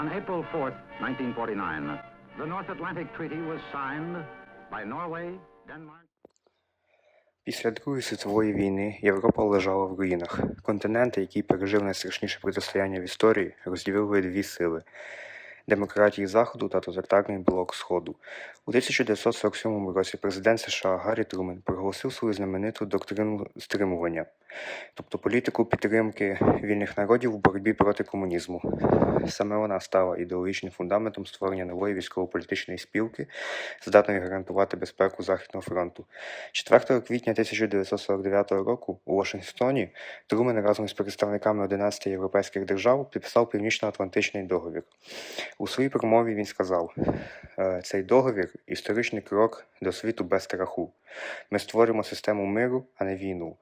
On April 4th, 1949, the North Atlantic Treaty was signed by Norway, Denmark. Після Другої світової війни Європа лежала в руїнах. Континент, який пережив найстрашніше протистояння в історії, розділили дві сили демократії Заходу та тоталітарний блок Сходу. У 1947 році президент США Гаррі Трумен проголосив свою знамениту доктрину стримування, тобто політику підтримки вільних народів у боротьбі проти комунізму. Саме вона стала ідеологічним фундаментом створення нової військово-політичної спілки, здатної гарантувати безпеку Західного фронту. 4 квітня 1949 року у Вашингтоні Трумен разом з представниками 11 європейських держав підписав Північно-Атлантичний договір. У своїй промові він сказав: «Е, цей договір історичний крок до світу без страху. Ми створимо систему миру, а не війну.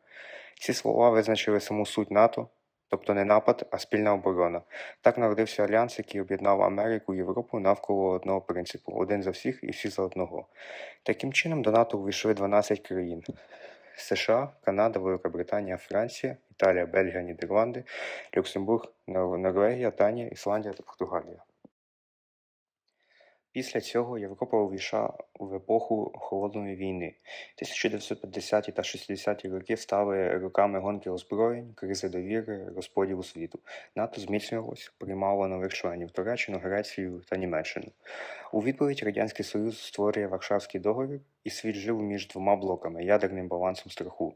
Ці слова визначили саму суть НАТО, тобто не напад, а спільна оборона. Так народився альянс, який об'єднав Америку і Європу навколо одного принципу: один за всіх і всі за одного. Таким чином до НАТО увійшли 12 країн: США, Канада, Велика Британія, Франція, Італія, Бельгія, Нідерланди, Люксембург, Норвегія, Данія, Ісландія та Португалія. Після цього Європа увійшла в епоху холодної війни. 1950-ті та 60-ті роки стали роками гонки озброєнь, кризи довіри, розподілу світу. НАТО зміцнювалось, приймало нових членів Туреччину, Грецію та Німеччину. У відповідь Радянський Союз створює Варшавський договір, і світ жив між двома блоками ядерним балансом страху.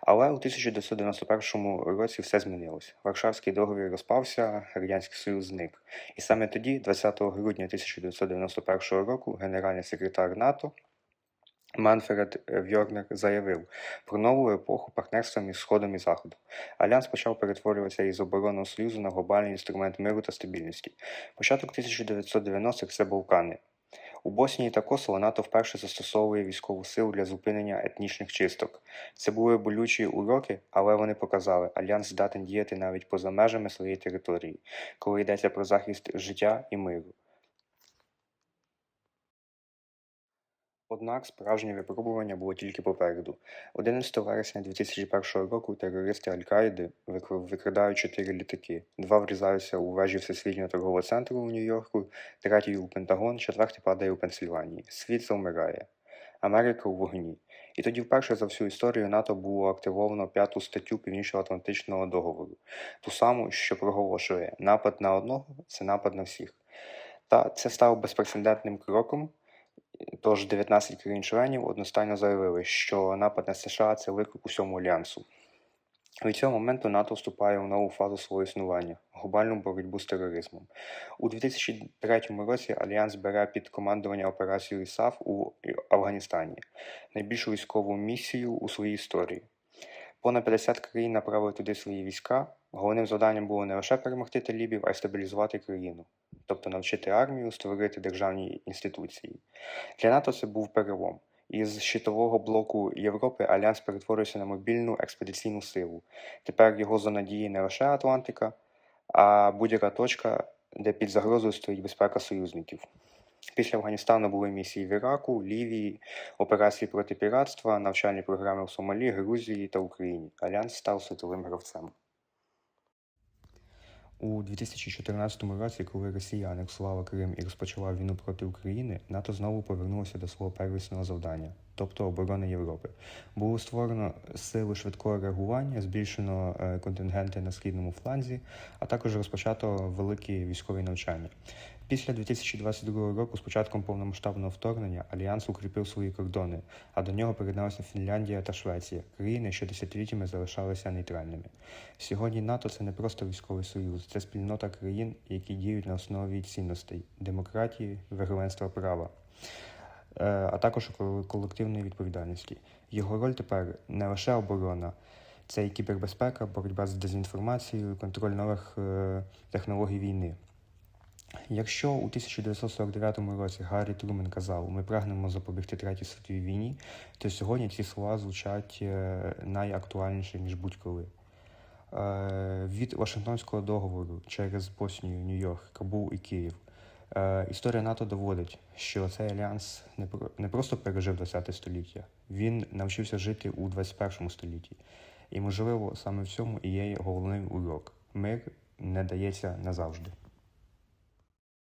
Але у 1991 році все змінилось. Варшавський договір розпався, Радянський Союз зник. І саме тоді, 20 грудня 1991 року, генеральний секретар НАТО Манфред Вьорнер заявив про нову епоху партнерства між Сходом і Заходом. Альянс почав перетворюватися із оборонного союзу на глобальний інструмент миру та стабільності. Початок 1990-х – це Балкани. У Боснії та Косово НАТО вперше застосовує військову силу для зупинення етнічних чисток. Це були болючі уроки, але вони показали, альянс здатен діяти навіть поза межами своєї території, коли йдеться про захист життя і миру. Однак справжнє випробування було тільки попереду. 11 вересня 2001 року терористи Аль-Каїди викр- викрадають чотири літаки. Два врізаються у вежі Всесвітнього торгового центру у Нью-Йорку, третій у Пентагон, четвертий падає у Пенсильванії. Світ завмирає. Америка у вогні. І тоді вперше за всю історію НАТО було активовано п'яту статтю Північно-Атлантичного договору, ту саму, що проголошує напад на одного це напад на всіх. Та це стало безпрецедентним кроком. Тож 19 країн-членів одностайно заявили, що напад на США це виклик усьому альянсу. Від цього моменту НАТО вступає у нову фазу свого існування глобальну боротьбу з тероризмом. У 2003 році Альянс бере під командування операцію ІСАФ у Афганістані, найбільшу військову місію у своїй історії. Понад 50 країн направили туди свої війська. Головним завданням було не лише перемогти талібів, а й стабілізувати країну, тобто навчити армію, створити державні інституції. Для НАТО це був перелом. Із щитового блоку Європи Альянс перетворився на мобільну експедиційну силу. Тепер його зона дії не лише Атлантика, а будь-яка точка, де під загрозою стоїть безпека союзників. Після Афганістану були місії в Іраку, Лівії, операції проти піратства, навчальні програми в Сомалі, Грузії та Україні. Альянс став світовим гравцем. У 2014 році, коли Росія анексувала Крим і розпочала війну проти України, НАТО знову повернулося до свого первісного завдання, тобто оборони Європи. Було створено сили швидкого реагування, збільшено е, контингенти на східному фланзі, а також розпочато великі військові навчання. Після 2022 року, з початком повномасштабного вторгнення, Альянс укріпив свої кордони, а до нього приєдналися Фінляндія та Швеція, країни, що десятиліттями залишалися нейтральними. Сьогодні НАТО це не просто військовий союз, це спільнота країн, які діють на основі цінностей демократії, верховенства права, е, а також колективної відповідальності. Його роль тепер не лише оборона, це і кібербезпека, боротьба з дезінформацією, контроль нових е, технологій війни. Якщо у 1949 році Гаррі Трумен казав, ми прагнемо запобігти третій світовій війні, то сьогодні ці слова звучать е, найактуальніше ніж будь-коли. Е, Від Вашингтонського договору через Боснію, Нью-Йорк, Кабул і Київ. Е, Історія НАТО доводить, що цей альянс не просто пережив 20 століття, він навчився жити у 21 столітті. І, можливо, саме в цьому і є головний урок: мир не дається назавжди.